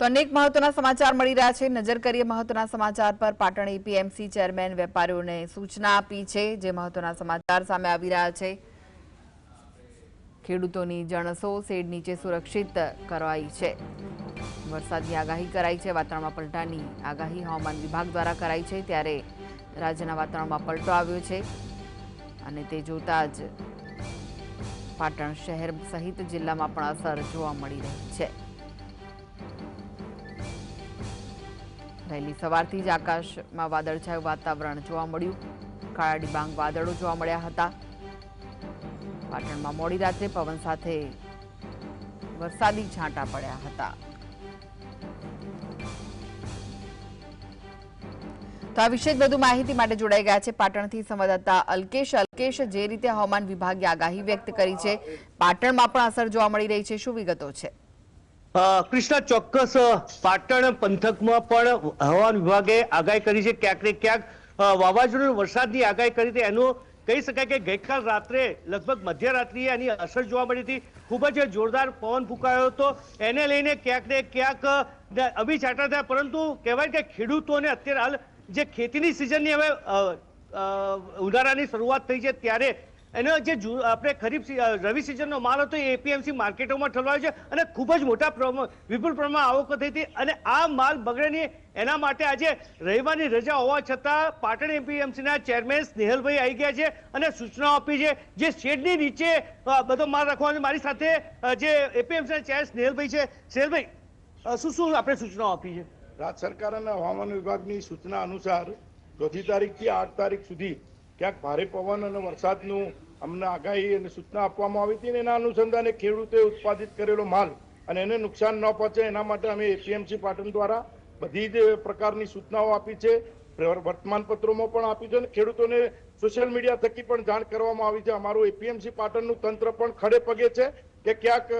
તો અનેક મહત્વના સમાચાર મળી રહ્યા છે. નજર કરીએ મહત્વના સમાચાર પર. પાટણ એપીએમસી ચેરમેન વેપારીઓને સૂચના આપી છે જે મહત્વના સમાચાર સામે આવી રહ્યા છે. ખેડૂતોની જણસો શેડ નીચે સુરક્ષિત કરવાઈ છે. વરસાદની આગાહી કરાઈ છે. વાતાવરણમાં પલટાની આગાહી હવામાન વિભાગ દ્વારા કરાઈ છે. ત્યારે રાજ્યના વાતાવરણમાં પલટો આવ્યો છે. અને તે જોતા જ પાટણ શહેર સહિત જિલ્લામાં પણ અસર જોવા મળી રહી છે. વહેલી સવારથી જ આકાશમાં વાદળછાયું વાતાવરણ જોવા મળ્યું. કાળા ડિબાંગ વાદળો જોવા મળ્યા હતા. પાટણમાં મોડી રાત્રે પવન સાથે વરસાદી છાંટા પડ્યા હતા. તો આ વિશે વધુ માહિતી માટે જોડાઈ ગયા છે પાટણથી સંવાદદાતા અલ્કેશ. અલ્કેશ, જે રીતે હવામાન વિભાગે આગાહી વ્યક્ત કરી છે, પાટણમાં પણ અસર જોવા મળી રહી છે. શું વિગતો છે? કૃષ્ણા ચોક્કસ પાટણ પંથકમાં પણ હવામાન વિભાગે આગાહી કરી છે. ક્યાંક ને ક્યાંક વાવાઝોડું વરસાદની આગાહી કરી હતી. એનું કહી શકાય કે ગઈકાલ રાત્રે લગભગ મધ્યરાત્રિએ એની અસર જોવા મળી હતી. ખૂબ જ જોરદાર પવન ફૂંકાયો હતો. એને લઈને ક્યાંક ને ક્યાંક અ, અભી છાંટા થયા. પરંતુ કહેવાય કે ખેડૂતોને અત્યારે હાલ જે ખેતીની સિઝનની હવે ઉનાળાની શરૂઆત થઈ છે ત્યારે એનો જે આપણે ખરીફ રવિ સિઝનનો માલ હતો, એ એપીએમસી માર્કેટોમાં ઠલવાયો છે અને ખૂબ જ મોટા વિપુલ પ્રમાણમાં આવકો થઈ હતી અને આ માલ બગડે નહીં એના માટે આજે રવિવારની રજા હોવા છતાં પાટણ એપીએમસીના ચેરમેન સ્નેહલભાઈ આવી ગયા છે અને સૂચનાઓ આપી છે. જે શેડની નીચે બધો માલ રાખવાનો મારી સાથે જે એપીએમસીના ચેર સ્નેહલભાઈ છે. સ્નેહલભાઈ શું શું આપણે સૂચનાઓ આપી છે? રાજ્ય સરકાર અને હવામાન વિભાગની સૂચના અનુસાર ચોથી તારીખથી આઠ તારીખ સુધી ક્યાંક ભારે પવન અને વરસાદનું અમને આગાહી અને સૂચના આપવામાં આવી હતી અને એના અનુસંધાને ખેડૂતે ઉત્પાદિત કરેલો માલ અને એને નુકસાન ન પહોંચે એના માટે અમે એપીએમસી પાટણ દ્વારા બધી જ પ્રકારની સૂચનાઓ આપી છે. વર્તમાન પત્રોમાં પણ આપી છે અને ખેડૂતોને સોશિયલ મીડિયા થકી પણ જાણ કરવામાં આવી છે. અમારું એપીએમસી પાટણનું તંત્ર પણ ખડે પગે છે કે ક્યાંક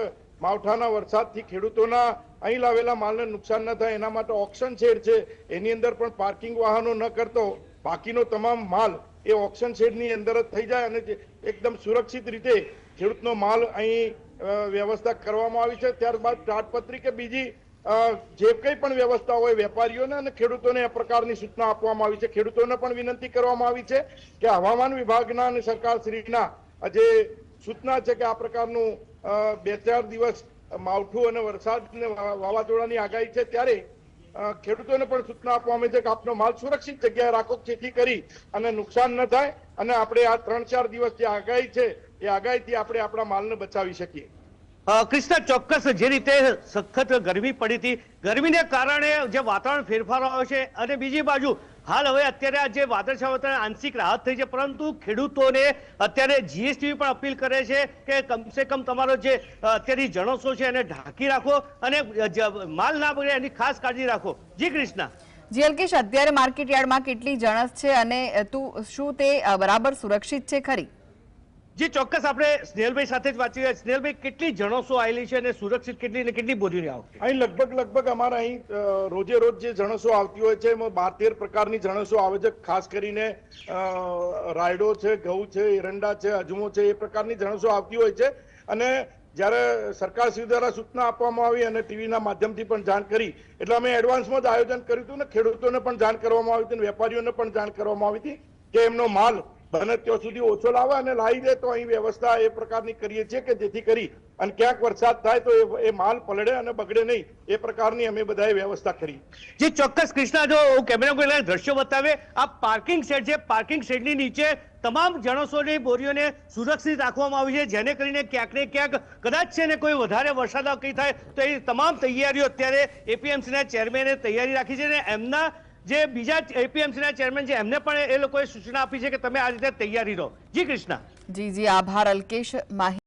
માવઠાના વરસાદથી ખેડૂતોના અહીં લાવેલા માલને નુકસાન ન થાય એના માટે ઓક્શન શેડ છે. એની અંદર પણ પાર્કિંગ વાહનો ન કરતો. બાકીનો તમામ માલ એ ઓક્શન શેડની અંદર જ થઈ જાય અને એકદમ સુરક્ષિત રીતે ખેડૂતનો માલ અહીં વ્યવસ્થા કરવામાં આવી છે. ત્યારબાદ તાટપત્રી કે બીજી જે કંઈ પણ વ્યવસ્થા હોય વેપારીઓને અને ખેડૂતોને આ પ્રકારની સૂચના આપવામાં આવી છે. ખેડૂતોને પણ વિનંતી કરવામાં આવી છે કે હવામાન વિભાગના અને સરકારશ્રીના જે સૂચના છે કે આ પ્રકારનું બે ચાર દિવસ માવઠું અને વરસાદ વાવાઝોડાની આગાહી છે, ત્યારે ખેડૂતોને પણ સૂચના આપવામાં આવી છે કે આપનો માલ સુરક્ષિત જગ્યાએ રાખો, જેથી કરી અને નુકસાન ન થાય. અને આપણે આ ત્રણ ચાર દિવસ જે આગાહી છે, એ આગાહીથી આપણે આપણા માલને બચાવી શકીએ. અ, ચોક્કસ જે રીતે સખત ગરમી પડી હતી ગરમીને કારણે જે વાતાવરણ ફેરફારો આવ્યો છે અને બીજી બાજુ હાલ હવે અત્યારે આ જે વાદળછાયા આંશિક રાહત થઈ છે પરંતુ ખેડૂતોને અત્યારે જીએસટી પણ અપીલ કરે છે કે કમસે કમ તમારો જે અત્યારે જણસો છે એને ઢાંકી રાખો અને માલ ના બગડે એની ખાસ કાળજી રાખો. જી કૃષ્ણા. જી અલ્કેશ અત્યારે માર્કેટ યાર્ડમાં કેટલી જણસ છે અને તું શું તે બરાબર સુરક્ષિત છે ખરી? જી, ચોક્કસ આપણે સ્નેહલભાઈ સાથે જ વાંચી રહ્યા સ્નેહલભાઈ, કેટલી જણસો આવેલી છે અને સુરક્ષિત કેટલી અને કેટલી બોરીની આવતી અહીં લગભગ લગભગ અમારા અહીં રોજે રોજ જે જણસો આવતી હોય છે, એમાં બાર તેર પ્રકારની જણસો આવે છે, ખાસ કરીને રાયડો છે, ઘઉં છે, એરંડા છે, અજમો છે, એ પ્રકારની જણસો આવતી હોય છે. અને જ્યારે સરકાર શ્રી દ્વારા સૂચના આપવામાં આવી અને ટીવીના માધ્યમથી પણ જાણ કરી, એટલે અમે એડવાન્સમાં જ આયોજન કર્યું હતું ને, ખેડૂતોને પણ જાણ કરવામાં આવી હતી વેપારીઓને પણ જાણ કરવામાં આવી હતી કે એમનો માલ બને ત્યાં સુધી ઓછો લાવે અને લાવી દે તો અહીં વ્યવસ્થા એ પ્રકારની કરીએ છીએ કે જેથી કરી અને ક્યાંક વરસાદ થાય તો એ- માલ પલળે અને બગડે નહીં. એ પ્રકારની અમે બધાએ વ્યવસ્થા કરી. જે ચોક્કસ કૃષ્ણા, જો કેમેરા કોઈ દ્રશ્યો બતાવે, આ પાર્કિંગ શેડ છે. પાર્કિંગ શેડની નીચે તમામ જણસોની બોરીઓને સુરક્ષિત રાખવામાં આવી છે. જેને કરીને ક્યાંક ને ક્યાંક કદાચ છે ને કોઈ વધારે વરસાદ કંઈ થાય તો એ તમામ તૈયારીઓ અત્યારે એપીએમસીના ચેરમેને તૈયારી રાખી છે અને એમના જે બીજા એપીએમસીના ચેરમેન છે, એમને પણ એ લોકોએ સૂચના આપી છે કે તમે આ રીતે તૈયારી રહો. જી કૃષ્ણ. જી જી, આભાર અલ્કેશ માહિતી